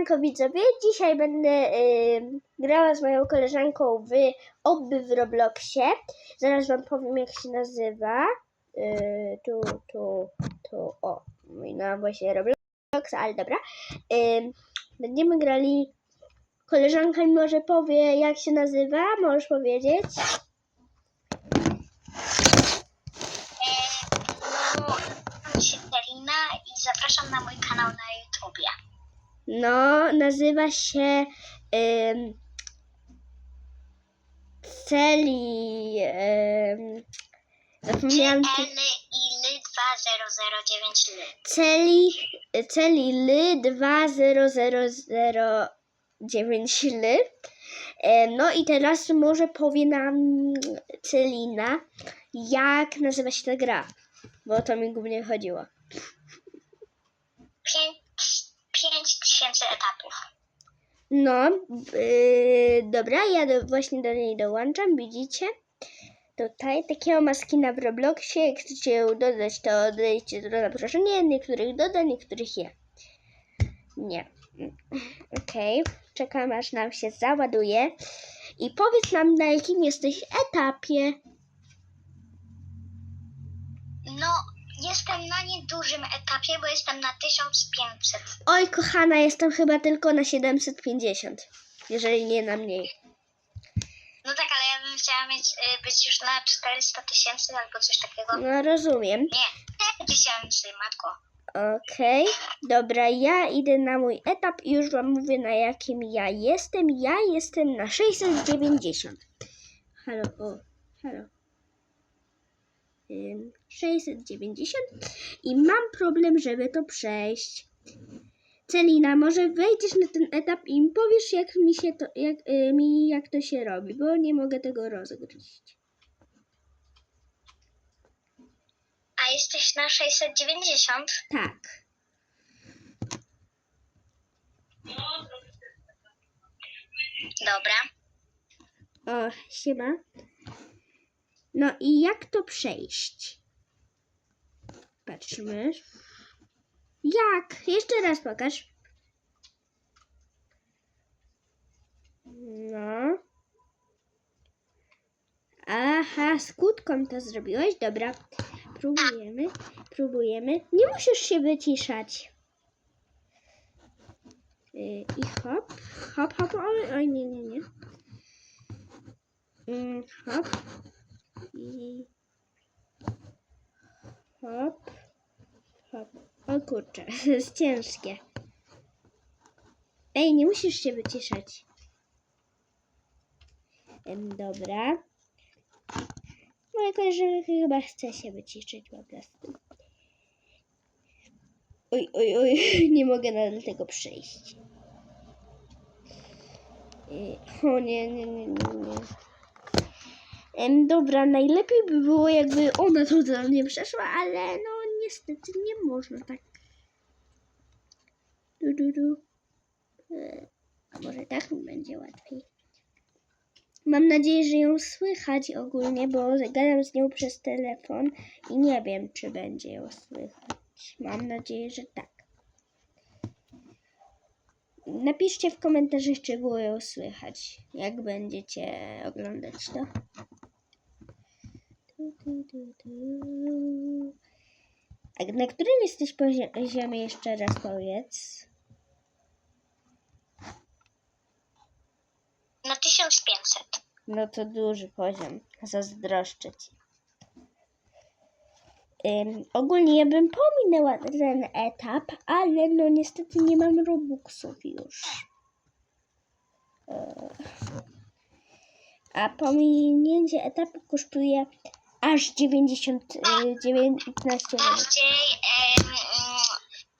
Siemanko widzowie, dzisiaj będę y, grała z moją koleżanką w Oby w Robloxie. Zaraz wam powiem jak się nazywa. Y, tu, tu, tu, o, mój no właśnie Roblox, ale dobra. Y, będziemy grali, koleżanka mi może powie jak się nazywa, możesz powiedzieć? No, nazywam się i zapraszam na mój kanał na YouTubie. No, nazywa się ym, Celi. Ym, zapomniałam. L i L 2009 L. Celi, Celi Ly 20009 Ly. E, No i teraz może powie nam Celina, jak nazywa się ta gra, bo o to mi głównie chodziło. 5000 etapów. No, yy, dobra, ja do, właśnie do niej dołączam, widzicie? Tutaj takiego maskina w Robloxie, jak chcecie ją dodać, to dodajcie to zaproszenie, niektórych doda, niektórych je. Nie. Okej, czekam aż nam się załaduje. I powiedz nam, na jakim jesteś etapie. Jestem na niedużym etapie, bo jestem na 1500. Oj, kochana, jestem chyba tylko na 750, jeżeli nie na mniej. No tak, ale ja bym chciała mieć, y, być już na 400 tysięcy albo coś takiego. No, rozumiem. Nie, 1000, matko. Okej, dobra, ja idę na mój etap i już wam mówię na jakim ja jestem. Ja jestem na 690. Halo, o, halo. Ym, 690 i mam problem, żeby to przejść. Celina, może wejdziesz na ten etap i mi powiesz, jak mi się to, jak, y, mi, jak to się robi, bo nie mogę tego rozgryźć. A jesteś na 690? Tak. Dobra. O, siema. No i jak to przejść? Patrzmy. Jak? Jeszcze raz pokaż. No. Aha, skutką to zrobiłeś? Dobra. Próbujemy, próbujemy. Nie musisz się wyciszać. Yy, I hop, hop, hop, oj, oj, nie, nie, nie. Mm, hop. I hop. Hop. O kurczę, jest ciężkie. Ej, nie musisz się wyciszać. Dobra. Moja koleżanka chyba chce się wyciszyć po prostu. Oj, oj, oj, nie mogę nadal tego przejść. Y, O nie, nie, nie, nie, nie. Dobra, najlepiej by było, jakby ona to do mnie przeszła, ale no niestety nie można tak. Du, du, du. E, A może tak mi będzie łatwiej. Mam nadzieję, że ją słychać ogólnie, bo gadam z nią przez telefon i nie wiem, czy będzie ją słychać. Mam nadzieję, że tak. Napiszcie w komentarzach, czy było ją słychać, jak będziecie oglądać to. A na którym jesteś poziomie jeszcze raz powiedz? Na 1500. No to duży poziom. Zazdroszczę ci. Ogólnie ja bym pominęła ten etap, ale no niestety nie mam robuxów już. Yy. A pominięcie etapu kosztuje aż 90, yy, 19 euro. Bardziej, em, mm,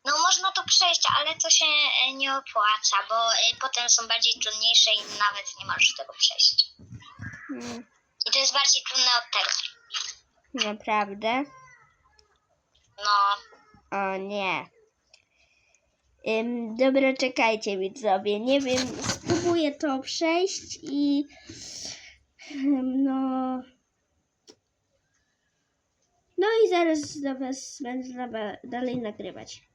no można to przejść, ale to się e, nie opłaca, bo e, potem są bardziej trudniejsze i nawet nie możesz tego przejść. Mm, I to jest bardziej trudne od tego. Naprawdę? No, O nie. Ym, dobra, czekajcie widzowie. Nie wiem, spróbuję to przejść i ym, no. Was będę dalej nagrywać.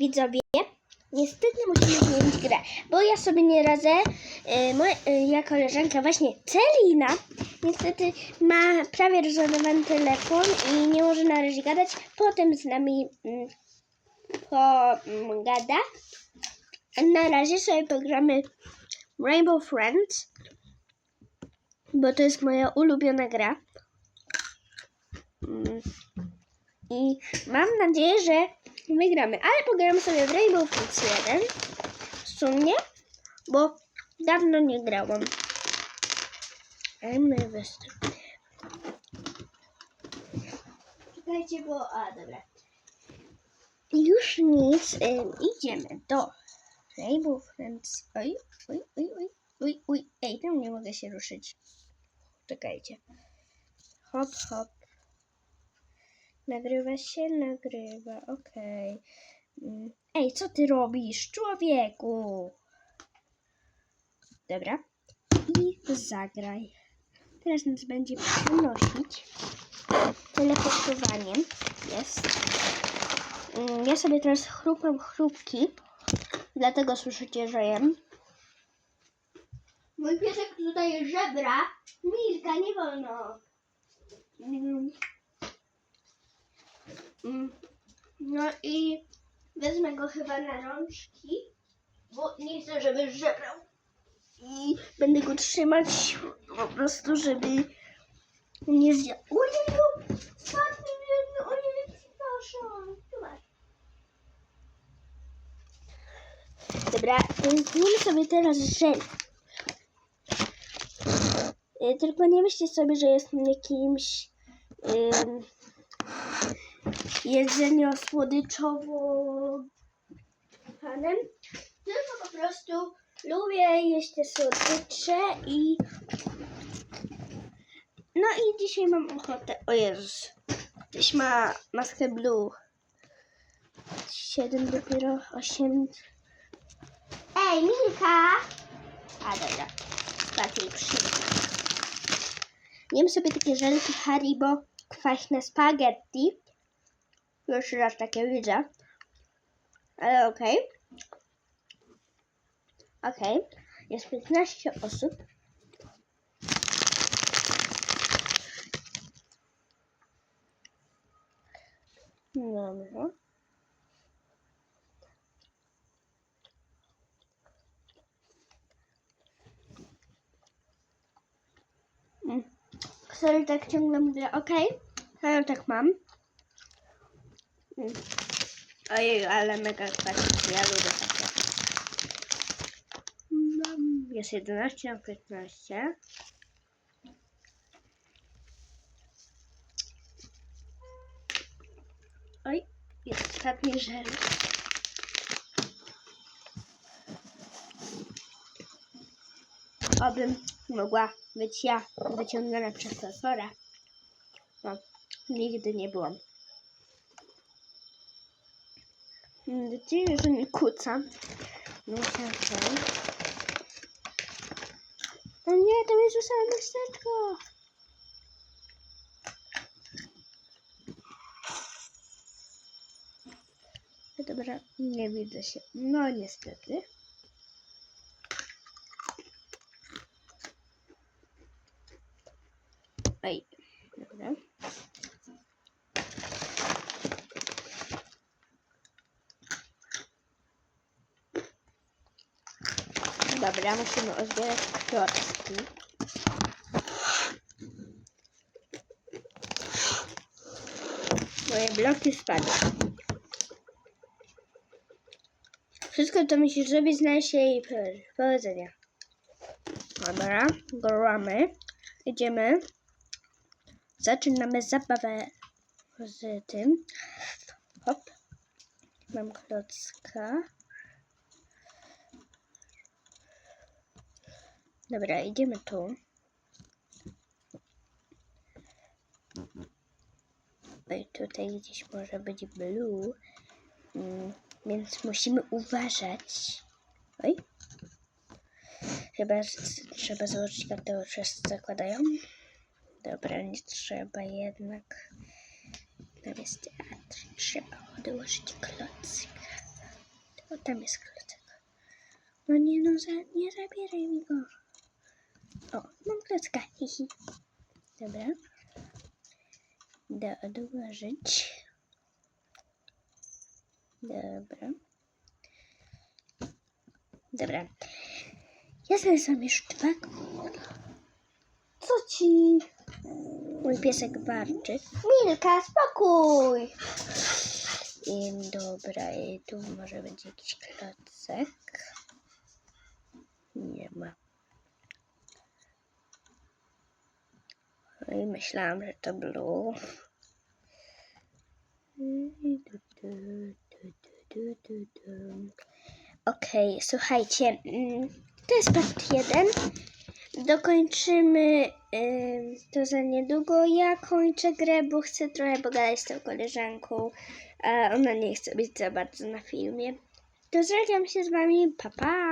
widzowie, niestety musimy zmienić grę, bo ja sobie nie radzę. E, moja, e, koleżanka właśnie Celina niestety ma prawie rozładowany telefon i nie może na razie gadać. Potem z nami mm, pogada. Na razie sobie pogramy Rainbow Friends, bo to jest moja ulubiona gra. Mm. I mam nadzieję, że wygramy. Ale pogramy sobie w Rainbow Friends 1 w sumie, bo dawno nie grałam. Ale my występ. Czekajcie, bo... A, dobra. Już nic. Ym, idziemy do Rainbow Friends. Oj, oj, oj, oj, oj, oj. Ej, tam nie mogę się ruszyć. Czekajcie. Hop, hop. Nagrywa się, nagrywa, okej. Mm. Ej, co ty robisz, człowieku? Dobra. I zagraj. Teraz nas będzie przenosić. Teleportowaniem jest. Mm, Ja sobie teraz chrupam chrupki. Dlatego słyszycie, że jem. Mój piesek tutaj żebra. Milka, nie wolno. Mm. No i wezmę go chyba na rączki, bo nie chcę, żeby żebrał. I będę go trzymać po prostu, żeby nie zjadł. Ojeju! Spadł mi jedno, ojej, przepraszam. Zobacz. Dobra, weźmiemy sobie teraz żel. Y, Tylko nie myślcie sobie, że jestem jakimś ym, jedzenie słodyczowo panem, tylko po prostu lubię jeść te słodycze i no i dzisiaj mam ochotę, o Jezus, ktoś ma maskę blue, 7 dopiero, 8 Ej, Milka! A dobra, spać jej przyjdzie. Jem sobie takie żelki Haribo, kwaśne spaghetti. Pierwszy raz takie widzę. Ale okej. Okej. Jest 15 osób. Dobra. Mm. Sorry, tak ciągle mówię, okej. Okay. tak mam. Ojej, ale mega kwaśne. Ja lubię takie. Jest 11 na 15. Oj, jest ostatni żel. Obym mogła być ja wyciągana przez profesora. No, nigdy nie byłam. Mam nadzieję, że nie kucam. Muszę ten. O nie, to jest samo miasteczko. No Dobra, nie widzę się. No niestety. Ej, dobra. Dobra, musimy uzbierać klocki. Moje bloki spadły. Wszystko to musisz zrobić, znaleźć i powodzenia. Dobra, gramy. Idziemy. Zaczynamy zabawę z tym. Hop. Mam klocka. Dobra, idziemy tu. Oj, tutaj gdzieś może być blue. Mm, więc musimy uważać. Oj. Chyba trzeba założyć kartę, wszyscy zakładają. Dobra, nie trzeba jednak. Tam jest teatr. Trzeba odłożyć klocek. O, tam jest klocek. No nie no, za, nie zabieraj mi go. O, mam klocka, hihi. Dobra. Do, dołożyć. Dobra. Dobra. Ja sobie sam już dwa. Co ci? Mój piesek warczy. Milka, spokój! I dobra, i tu może będzie jakiś klocek. Nie ma. No I myślałam, że to blue. Okej, słuchajcie, mm, to jest part jeden. Dokończymy ym, to za niedługo. Ja kończę grę, bo chcę trochę pogadać z tą koleżanką, a ona nie chce być za bardzo na filmie. To żegnam się z wami, pa pa!